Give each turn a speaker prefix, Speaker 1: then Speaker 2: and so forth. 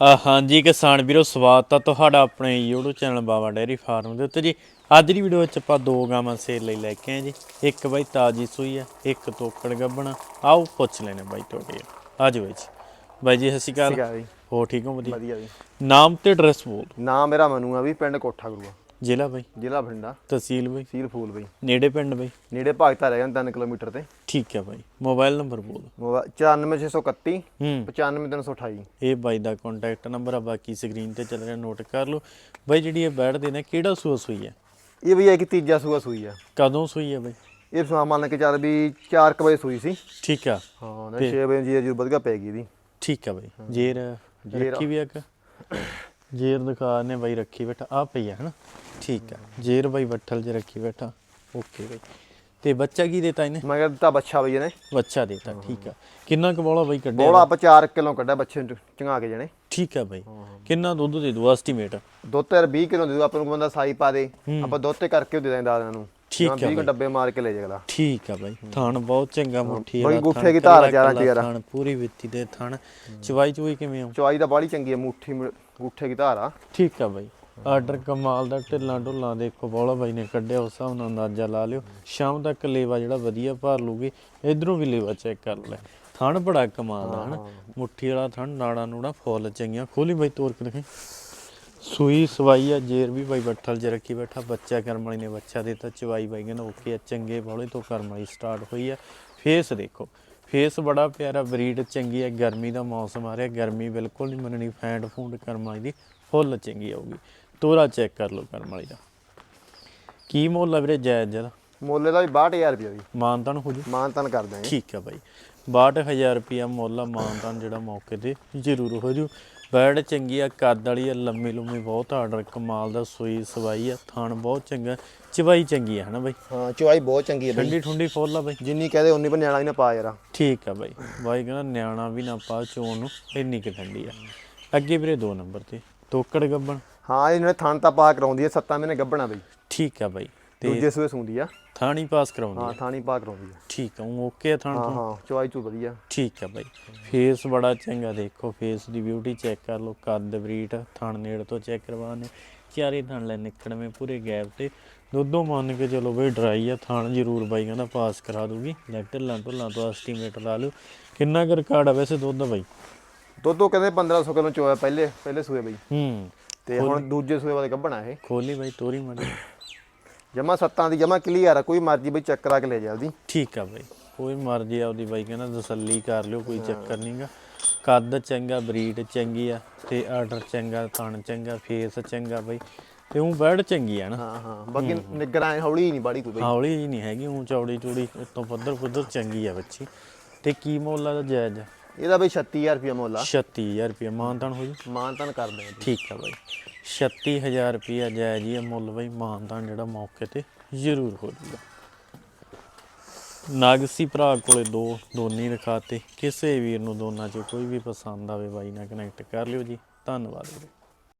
Speaker 1: ਆ ਹਾਂਜੀ ਕਿਸਾਨ ਵੀਰੋ ਸਵਾਗਤ ਆ ਤੁਹਾਡਾ ਆਪਣੇ YouTube channel Baba dairy farm ਦੇ ਉੱਤੇ ਜੀ। ਅੱਜ ਦੀ ਵੀਡੀਓ ਵਿੱਚ ਆਪਾਂ ਦੋ ਗਾਵਾਂ ਸੇਲ ਲਈ ਲੈ ਕੇ ਆਏ ਜੀ। ਇੱਕ ਬਾਈ ਤਾਜੀ ਸੂਈ ਆ ਇੱਕ ਤੋਕੜ ਗੱਬਣਾ ਆਓ ਪੁੱਛ ਲੈਣੇ ਬਾਈ ਤੁਹਾਡੇ। ਆਜੋ ਜੀ। ਬਾਈ ਜੀ ਸਤਿ ਸ਼੍ਰੀ ਅਕਾਲ।
Speaker 2: ਜੀ।
Speaker 1: ਹੋ ਠੀਕ ਹੋ ਵਧੀਆ?
Speaker 2: ਵਧੀਆ ਜੀ।
Speaker 1: ਨਾਮ ਤੇ ਐਡਰੈਸ ਬੋਲ
Speaker 2: ਨਾਮ ਮੇਰਾ ਮਨੂ ਆ ਵੀ ਪਿੰਡ ਕੋਠਾ ਗੁਰੂਆ।
Speaker 1: ਜ਼ਿਲ੍ਹਾ ਬਾਈ?
Speaker 2: ਜ਼ਿਲ੍ਹਾ ਬਠਿੰਡਾ।
Speaker 1: ਤਹਿਸੀਲ ਬਾਈ?
Speaker 2: ਸੀਲ ਫੂਲ ਬਈ।
Speaker 1: ਨੇੜੇ ਪਿੰਡ ਬਾਈ?
Speaker 2: ਨੇੜੇ ਭਗਤਾ ਰਹਿ ਗਿਆ 3 ਕਿਲੋਮੀਟਰ ਤੇ।
Speaker 1: ਠੀਕ ਹੈ ਬਾਈ। ਮੋਬਾਈਲ ਨੰਬਰ ਬੋਲ।
Speaker 2: ਮੋਬਾਈਲ 94631
Speaker 1: ਹੂੰ।
Speaker 2: 95328
Speaker 1: ਇਹ ਬਾਈ ਦਾ ਕੰਟੈਕਟ ਨੰਬਰ ਆ ਬਾਕੀ ਸਕਰੀਨ ਤੇ ਚੱਲ ਰਿਹਾ ਨੋਟ ਕਰ ਲਓ। ਬਾਈ ਜਿਹੜੀ ਇਹ ਬੈਠਦੇ ਨੇ ਕਿਹੜਾ ਸੂਆ ਸੂਈ ਹੈ?
Speaker 2: ਇਹ ਵੀ ਇੱਕ ਤੀਜਾ ਸੂਆ ਸੂਈ ਆ।
Speaker 1: ਕਦੋਂ ਸੂਈ ਹੈ ਬਾਈ?
Speaker 2: ਇਹ ਸੁਆ ਮੰਨ ਕੇ ਚੱਲ ਵੀ 4 ਵਜੇ ਸੂਈ ਸੀ।
Speaker 1: ਠੀਕ ਆ।
Speaker 2: ਹਾਂ ਨਾ 6 ਵਜੇ ਜੀ ਜੀ ਵਧੀਆ ਪੈ ਗਈ ਦੀ
Speaker 1: ਠੀਕ ਆ ਬਾਈ। ਜੇਰ ਰੱਖੀ ਵੀ ਆ ਇੱਕ? ਜੇਰ ਦਿਖਾ ਨੇ ਬਾਈ ਰੱਖੀ ਬੈਠਾ। ਆ ਪਈ ਆ ਹਨਾ? ਠੀਕ ਆ ਜੇਰ ਬਾਈ ਬੱਠਲ 'ਚ ਰੱਖੀ ਬੈਠਾ। ਓਕੇ ਬਾਈ। ਤੇ ਬੱਚਾ ਕੀ ਦੇਤਾ ਇਹਨੇ?
Speaker 2: ਮੈਂ ਕਿਹਾ ਦਿੱਤਾ ਬੱਚਾ ਬਈ ਇਹਨੇ।
Speaker 1: ਬੱਚਾ ਦੇਤਾ ਠੀਕ ਆ ਕਿੰਨਾ ਕੁ ਬੋਲਾ ਬਾਈ ਕੱਢਿਆ?
Speaker 2: ਬੋਲਾ ਆਪਾਂ 4 ਕਿਲੋ ਕੱਢਿਆ ਬੱਚੇ ਨੂੰ ਚੰਗਾ ਕੇ ਜਣੇ।
Speaker 1: ਠੀਕ ਆ ਬਾਈ। ਕਿੰਨਾ ਦੁੱਧ ਦੇ ਦੂ ਐਸਟੀਮੇਟ?
Speaker 2: ਦੁੱਧ ਤੇ 20 ਕਿਲੋ ਦੇ ਦੂ ਆਪਾਂ ਨੂੰ ਬੰਦਾ ਸਾਈ ਪਾ ਦੇ। ਆਪਾਂ ਦੁੱਧ ਤੇ ਕਰਕੇ ਦੇ ਦਾਂ ਦਾਦਿਆਂ ਨੂੰ।
Speaker 1: ਠੀਕ
Speaker 2: ਜਾਂ 20 ਡੱਬੇ ਮਾਰ ਕੇ ਲੈ ਜਾਗਲਾ
Speaker 1: ਠੀਕ ਆ ਬਾਈ। ਥਣ ਬਹੁਤ ਚੰਗਾ ਮੁੱਠੀ
Speaker 2: ਬਾਈ
Speaker 1: ਵਾਲਾ
Speaker 2: ਗੁੱਠੇ
Speaker 1: ਥਣ,
Speaker 2: ਕੀ ਧਾਰ
Speaker 1: ਕੱਲਾ
Speaker 2: ਚਾਰਾਂ
Speaker 1: ਕੱਲਾ
Speaker 2: ਚਿਹਰਾ।
Speaker 1: ਥਣ ਪੂਰੀ ਵਿੱਤੀ ਦੇ ਥਣ। ਚਵਾਈ ਚੁਈ ਕਿਵੇਂ ਆ?
Speaker 2: ਚਵਾਈ ਤਾਂ ਬਾੜੀ ਚੰਗੀ ਆ ਮੁੱਠੀ ਗੁੱਠੇ ਕੀ ਧਾਰ ਆ।
Speaker 1: ਠੀਕ ਆ ਬਾਈ। ਆਰਡਰ ਕਮਾਲ ਦਾ ਢਿੱਲਾਂ ਢੁੱਲਾਂ ਦੇਖੋ ਬੋਲਾ ਬਾਈ ਨੇ ਕੱਢਿਆ ਉਸ ਹਿਸਾਬ ਨਾਲ ਅੰਦਾਜ਼ਾ ਲਾ ਲਿਓ। ਸ਼ਾਮ ਤੱਕ ਲੇਵਾ ਜਿਹੜਾ ਵਧੀਆ ਭਰ ਲੂਗੀ ਇਧਰੋਂ ਵੀ ਲੇਵਾ ਚੈੱਕ ਕਰ ਲੈ। ਥਣ ਬੜਾ ਕਮਾਲ ਦਾ ਹਨ? ਮੁੱਠੀ ਵਾਲਾ ਥਣ ਨਾੜਾ ਨੂੜਾ ਫੁੱਲ ਚੰਗੀਆਂ। ਖੋਲੀ ਬਾਈ ਤੋਰ ਕੇ ਦਿਖਾਈ। ਸੂਈ ਸਵਾਈ ਆ ਜੇਰ ਵੀ ਬਾਈ ਬੱਠਲ 'ਚ ਰੱਖੀ ਬੈਠਾ ਬੱਚਾ ਕਰਮ ਵਾਲੀ ਨੇ ਬੱਚਾ ਦਿੱਤਾ ਚਵਾਈ ਬਾਈ ਕਹਿੰਦਾ ਓਕੇ ਆ ਚੰਗੇ ਬੋਲੇ ਤੋਂ ਕਰਮ ਵਾਲੀ ਸਟਾਰਟ ਹੋਈ ਆ। ਫੇਸ ਦੇਖੋ ਫੇਸ ਬੜਾ ਪਿਆਰਾ ਬਰੀਡ ਚੰਗੀ ਹੈ ਗਰਮੀ ਦਾ ਮੌਸਮ ਆ ਰਿਹਾ ਗਰਮੀ ਬਿਲਕੁਲ ਨਹੀਂ ਮੰਨਣੀ ਫੈਂਟ ਫੂੰਡ ਕਰਮ ਵਾਲੀ ਦੀ ਫੁੱਲ ਚੰਗੀ ਆਊਗੀ। ਤੋਰਾ ਚੈੱਕ ਕਰ ਲਓ ਕਰਮ ਵਾਲੀ ਦਾ। ਕੀ ਮੁੱਲ ਆ ਵੀਰੇ ਜਾਇਜ਼ ਜਰਾ
Speaker 2: ਮੁੱਲ ਦਾ ਵੀ 62000 ਰੁਪਏ ਵੀ।
Speaker 1: ਮਾਨਤਾਨ ਹੋ ਜੂ।
Speaker 2: ਮਾਨ ਤਨ ਕਰ ਦਾਂਗੇ
Speaker 1: ਠੀਕ ਆ ਬਾਈ। 62000 ਰੁਪਿਆ ਮੁੱਲ ਆ ਮਾਨਤਾਨ ਜਿਹੜਾ ਮੌਕੇ ਤੇ ਜ਼ਰੂਰ ਹੋ ਜੂ। ਬੈਡ ਚੰਗੀ ਆ ਕੱਦ ਵਾਲੀ ਆ ਲੰਮੀ ਲੰਮੀ ਬਹੁਤ ਆਰਡਰ ਕਮਾਲ ਦਾ ਸੂਈ ਸਵਾਈ ਆ ਥਣ ਬਹੁਤ ਚੰਗਾ ਚਵਾਈ ਚੰਗੀ ਆ ਹਨਾ ਬਾਈ?
Speaker 2: ਹਾਂ ਚਵਾਈ ਬਹੁਤ ਚੰਗੀ ਹੈ ਬਈ।
Speaker 1: ਠੰਡੀ ਠੁੰਡੀ ਫੁੱਲ ਆ ਬਾਈ।
Speaker 2: ਜਿੰਨੀ ਕਹਦੇ ਉਨੀ ਪਰ ਨਿਆਣਾ ਹੀ ਨਾ ਪਾ ਯਾਰ।
Speaker 1: ਠੀਕ ਆ ਬਾਈ। ਬਾਈ ਕਹਿੰਦਾ ਨਿਆਣਾ ਵੀ ਨਾ ਪਾ ਚੋਣ ਨੂੰ ਇੰਨੀ ਕਿ ਠੰਡੀ ਆ। ਅੱਗੇ ਵੀਰੇ ਦੋ ਨੰਬਰ ਤੇ। ਤੋਕੜ ਗੱਬਣ।
Speaker 2: ਹਾਂ ਇਹ ਜਿਹੜੇ ਥਣ ਤਾਂ ਪਾ ਕਰਾਉਂਦੀ ਹੈ ਸੱਤਾਂ ਮਹੀਨੇ ਗੱਭਣਾ ਬਈ।
Speaker 1: ਠੀਕ ਆ ਬਾਈ। ਤੇ
Speaker 2: ਦੂਜੇ ਸੂਏ ਸੂੰਦੀ ਆ।
Speaker 1: ਥਾਣੀ ਪਾਸ ਕਰਾਉਂਦੀ
Speaker 2: ਹਾਂ
Speaker 1: ਆ।
Speaker 2: ਥਾਣੀ ਪਾ ਕਰਾਉਂਦੀ ਆ।
Speaker 1: ਠੀਕ ਆ ਉਹ ਓਕੇ ਆ ਥਾਣ
Speaker 2: ਹਾਂ
Speaker 1: ਤੋਂ?
Speaker 2: ਹਾਂ ਚਵਾਈ ਚੂ ਵਧੀਆ।
Speaker 1: ਠੀਕ ਆ ਬਾਈ। ਫੇਸ ਬੜਾ ਚੰਗਾ ਦੇਖੋ ਫੇਸ ਦੀ ਬਿਊਟੀ ਚੈੱਕ ਕਰ ਲਓ ਕੱਦ ਬਰੀਟ ਥਣ ਨੇੜ ਤੋਂ ਚੈੱਕ ਕਰਵਾਣੇ ਚਾਰੇ ਥਣ ਲੈ ਨਿਕੜਵੇਂ ਪੂਰੇ ਗੈਪ ਤੇ। ਦੁੱਧੋਂ ਮੰਨ ਕੇ ਚਲੋ ਬਈ ਡਰਾਈ ਆ ਥਣ ਜ਼ਰੂਰ ਬਾਈ ਕਹਿੰਦਾ ਪਾਸ ਕਰਾ ਦੂਗੀ। ਲੈਕਟਰ ਲਾਂ ਢੁੱਲਾਂ ਤੋਂ ਐਸਟੀਮੇਟ ਲਾ ਲਿਓ। ਕਿੰਨਾ ਕੁ ਰਿਕਾਰਡ ਆ ਵੈਸੇ ਦੁੱਧ ਦਾ ਬਾਈ?
Speaker 2: ਦੁੱਧ ਤੋਂ ਕਹਿੰਦੇ 1500 ਕਿਲੋ ਚੋਇਆ ਪਹਿਲੇ ਪਹਿਲੇ ਸੂਏ ਬਈ।
Speaker 1: ਹੂੰ।
Speaker 2: ਤੇ ਹੁਣ ਦੂਜੇ ਸੂਏ ਵਾਲੇ ਗੱਭਣਾ ਇਹ।
Speaker 1: ਖੋਲੀ ਬਾਈ ਤੋਰੀ ਮਾਰੀ
Speaker 2: ਜਮਾ ਸੱਤਾਂ ਦੀ ਜਮਾ ਕਲੀਅਰ ਆ ਕੋਈ ਮਰਜ਼ੀ ਬਈ ਚੱਕ ਕਰਾ ਕੇ ਲੈ ਜਾ ਉਹਦੀ।
Speaker 1: ਠੀਕ ਆ ਬਾਈ ਕੋਈ ਮਰਜ਼ੀ ਆ ਉਹਦੀ ਬਾਈ ਕਹਿੰਦਾ ਤਸੱਲੀ ਕਰ ਲਿਓ ਕੋਈ ਚੱਕਰ ਨਹੀਂਗਾ ਕੱਦ ਚੰਗਾ ਬਰੀਡ ਚੰਗੀ ਆ ਤੇ ਆਰਡਰ ਚੰਗਾ ਥਣ ਚੰਗਾ ਫੇਸ ਚੰਗਾ ਬਾਈ। ਤੇ ਉਹ ਬੈਡ ਚੰਗੀ ਆ ਨਾ।
Speaker 2: ਹਾਂ ਹਾਂ ਬਾਕੀ ਨਿਗਰਾਂ ਹੌਲੀ ਨਹੀਂ ਬਾੜੀ ਕੋਈ ਬਈ।
Speaker 1: ਹੌਲੀ ਨਹੀਂ ਹੈਗੀ ਉਹ ਚੌੜੀ ਚੂੜੀ ਉੱਤੋਂ ਪੱਧਰ ਪੁੱਧਰ ਚੰਗੀ ਆ ਬੱਚੀ। ਤੇ ਕੀ ਮੁੱਲ ਦਾ ਜਾਇਜ਼? ਆ?
Speaker 2: ਇਹਦਾ ਬਈ 36000 ਰੁਪਏ ਮੁੱਲ ਆ।
Speaker 1: 36000 ਰੁਪਏ ਮਾਨਤਾਨ ਹੋ ਜੀ
Speaker 2: ਮਾਨ ਤਨ ਕਰ ਦਾਂਗੇ
Speaker 1: ਠੀਕ ਆ ਬਾਈ। 36000 ਰੁਪਏ ਜਾਇਜ਼ ਹੀ ਆ ਮੁੱਲ ਬਾਈ ਮਾਨਤਾਨ ਜਿਹੜਾ ਮੌਕੇ ਤੇ ਜ਼ਰੂਰ ਹੋ ਜੂਗਾ ਨਾਗਸੀ ਭਰਾ ਕੋਲੇ ਦੋ ਦੋਨੀ ਰਖਾਤੇ। ਕਿਸੇ ਵੀਰ ਨੂੰ ਦੋਨਾਂ ਚੋਂ ਕੋਈ ਵੀ ਪਸੰਦ ਆਵੇ ਬਾਈ ਨਾਲ ਕਨੈਕਟ ਕਰ ਲਿਓ ਜੀ। ਧੰਨਵਾਦ ਵੀਰੇ।